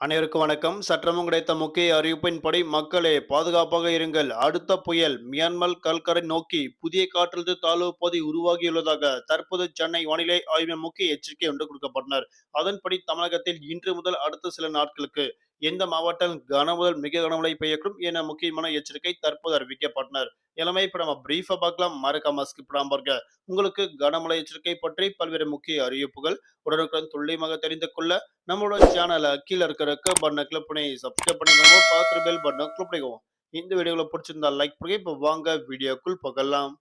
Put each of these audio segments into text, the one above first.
அனைவருக்கும் வணக்கம். சற்றமும் கிடைத்த முக்கிய அறிவிப்பின்படி மக்களே பாதுகாப்பாக இருங்கள். அடுத்த புயல் மியான்மர் கல்கரை நோக்கி புதிய காற்றழுத்த தாழ்வு பகுதி உருவாகியுள்ளதாக தற்போது சென்னை வானிலை ஆய்வு முக்கிய எச்சரிக்கை ஒன்று கொடுக்கப்பட்டனர். அதன்படி தமிழகத்தில் இன்று முதல் அடுத்த சில நாட்களுக்கு எந்த மாவட்டம் கனமுதல் மிக கனமழை பெய்யக்கூடும் என முக்கியமான எச்சரிக்கை தற்போது அறிவிக்கப்பட்டனர். எல்லாமே இப்ப நம்ம பிரீஃபா பார்க்கலாம். மறக்காம ஸ்கிப் பாருங்க உங்களுக்கு கனமழை எச்சரிக்கை பற்றி பல்வேறு முக்கிய அறிவிப்புகள் உடனுக்குடன் துல்லியமாக தெரிந்து கொள்ள நம்மளோட சேனலை கீழே இருக்கிற பண்ண பட்டனை கிளிக் பண்ணி சப்ஸ்கிரைப் பண்ணிக்கோங்க. பார்த்து பெல் பண்ண கிளிக் பண்ணிக்கோங்க. இந்த வீடியோவில் பிடிச்சிருந்தா லைக் பண்ணி இப்போ வாங்க வீடியோக்குள் பார்க்கலாம்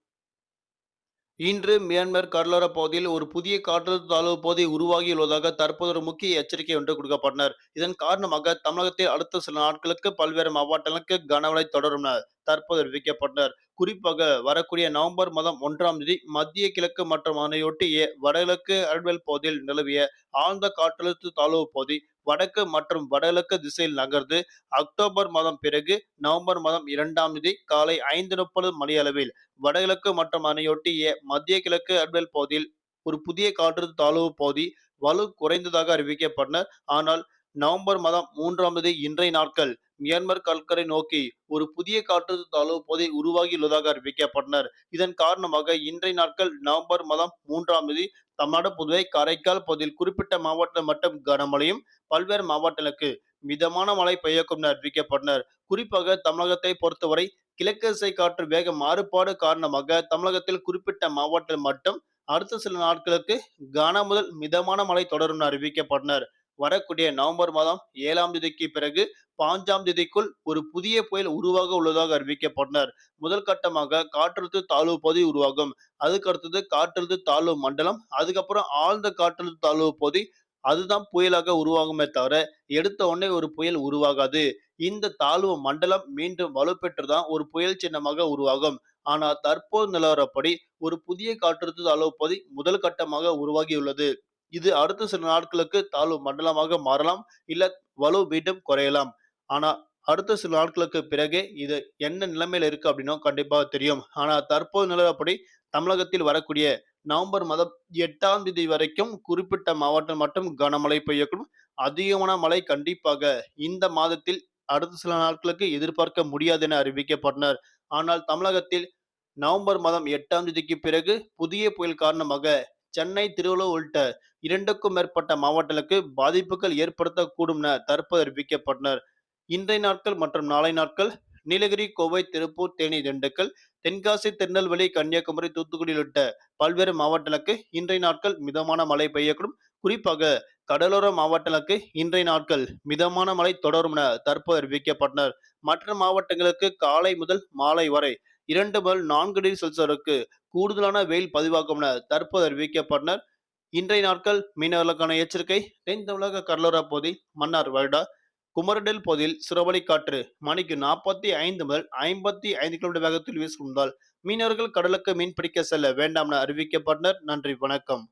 இன்று மியான்மர் கடலோர பகுதியில் ஒரு புதிய காற்றழுத்த தாழ்வு பகுதி உருவாகியுள்ளதாக தற்போது ஒரு முக்கிய எச்சரிக்கை ஒன்று கொடுக்கப்பட்டனர். இதன் காரணமாக தமிழகத்தில் அடுத்த சில நாட்களுக்கு பல்வேறு மாவட்டங்களுக்கு கனமழை தொடரும் தற்போது அறிவிக்கப்பட்டனர். குறிப்பாக வரக்கூடிய நவம்பர் மாதம் ஒன்றாம் தேதி மத்திய கிழக்கு மற்றும் அதனையொட்டிய வடகிழக்கு அல்வெல் பகுதியில் நிலவிய ஆழ்ந்த காற்றழுத்த தாழ்வு பகுதி வடக்கு மற்றும் வடகிழக்கு திசையில் நகர்ந்து அக்டோபர் மாதம் பிறகு நவம்பர் மாதம் இரண்டாம் தேதி காலை ஐந்து முப்பது மணி அளவில் வடகிழக்கு மற்றும் அதனையொட்டிய மத்திய கிழக்கு அல்வெல் பகுதியில் ஒரு புதிய காற்று தாழ்வு பகுதி வலு குறைந்ததாக அறிவிக்கப்பட்டனர் ஆனால் நவம்பர் மாதம் மூன்றாம் தேதி இன்றைய நாட்கள் மியான்மர் கடற்கரை நோக்கி ஒரு புதிய காற்றழுத்த தாழ்வு பகுதி உருவாகியுள்ளதாக அறிவிக்கப்பட்டனர். இதன் காரணமாக இன்றைய நாட்கள் நவம்பர் மாதம் மூன்றாம் தேதி தமிழ்நாடு புதுவை காரைக்கால் பகுதியில் குறிப்பிட்ட மாவட்டத்தில் மட்டும் கனமழையும் பல்வேறு மாவட்டங்களுக்கு மிதமான மழை பெய்யக்கும் என அறிவிக்கப்பட்டனர். குறிப்பாக தமிழகத்தை பொறுத்தவரை கிழக்கு திசை காற்று வேக மாறுபாடு காரணமாக தமிழகத்தில் குறிப்பிட்ட மாவட்டத்தில் மட்டும் அடுத்த சில நாட்களுக்கு கன முதல் மிதமான மழை தொடரும் அறிவிக்கப்பட்டனர். வரக்கூடிய நவம்பர் மாதம் ஏழாம் தேதிக்கு பிறகு பாஞ்சாம் தேதிக்குள் ஒரு புதிய புயல் உருவாக உள்ளதாக அறிவிக்கப்பட்டனர். முதல் கட்டமாக காற்றழுத்த தாழ்வு பகுதி உருவாகும். அதுக்கு அடுத்தது காற்றழுத்த தாழ்வு மண்டலம் அதுக்கப்புறம் ஆழ்ந்த காற்றழுத்த தாழ்வு பகுதி அதுதான் புயலாக உருவாகுமே தவிர எடுத்த உடனே ஒரு புயல் உருவாகாது. இந்த தாழ்வு மண்டலம் மீண்டும் வலுப்பெற்றுதான் ஒரு புயல் சின்னமாக உருவாகும். ஆனால் தற்போது நிலவரப்படி ஒரு புதிய காற்றழுத்த தாழ்வு பகுதி முதல் கட்டமாக உருவாகியுள்ளது. இது அடுத்த சில நாட்களுக்கு தாழ்வு மண்டலமாக மாறலாம். இல்ல வலு மீண்டும் குறையலாம். ஆனா அடுத்த சில நாட்களுக்கு பிறகே இது என்ன நிலைமையில இருக்கு அப்படின்னும் கண்டிப்பா தெரியும். ஆனா தற்போது நிலவரப்படி தமிழகத்தில் வரக்கூடிய நவம்பர் மாதம் எட்டாம் தேதி வரைக்கும் குறிப்பிட்ட மாவட்டம் மட்டும் கனமழை பெய்யக்கூடும். அதிகமான மழை கண்டிப்பாக இந்த மாதத்தில் அடுத்த சில நாட்களுக்கு எதிர்பார்க்க முடியாது என அறிவிக்கப்பட்டனர். ஆனால் தமிழகத்தில் நவம்பர் மாதம் எட்டாம் தேதிக்கு பிறகு புதிய புயல் காரணமாக சென்னை திருவள்ளூர் உள்ளிட்ட இரண்டுக்கும் மேற்பட்ட மாவட்டங்களுக்கு பாதிப்புகள் ஏற்படுத்தக்கூடும் என தற்போது அறிவிக்கப்பட்டனர் இன்றைய நாட்கள் மற்றும் நாளை நாட்கள் நீலகிரி கோவை திருப்பூர் தேனி திண்டுக்கல் தென்காசி திருநெல்வேலி கன்னியாகுமரி தூத்துக்குடி உள்ளிட்ட பல்வேறு மாவட்டங்களுக்கு இன்றைய நாட்கள் மிதமான மழை பெய்யக்கூடும். குறிப்பாக கடலோர மாவட்டங்களுக்கு இன்றைய நாட்கள் மிதமான மழை தொடரும் என தற்போது அறிவிக்கப்பட்டனர் மற்ற மாவட்டங்களுக்கு காலை முதல் மாலை வரை இரண்டு முதல் நான்கு டிகிரி செல்சியருக்கு கூடுதலான வெயில் பதிவாகும் என தற்போது அறிவிக்கப்பட்டனர். இன்றைய நாட்கள் மீனவர்களுக்கான எச்சரிக்கை. தென் தமிழக கடலோர பகுதி மன்னார் வருடா குமரடெல் பகுதியில் சுறவழி காற்று மணிக்கு நாற்பத்தி ஐந்து முதல் ஐம்பத்தி ஐந்து கிலோமீட்டர் வேகத்தில் வீசுவதால் மீனவர்கள் கடலுக்கு மீன் பிடிக்க செல்ல வேண்டாம் என அறிவிக்கப்பட்டனர். நன்றி வணக்கம்.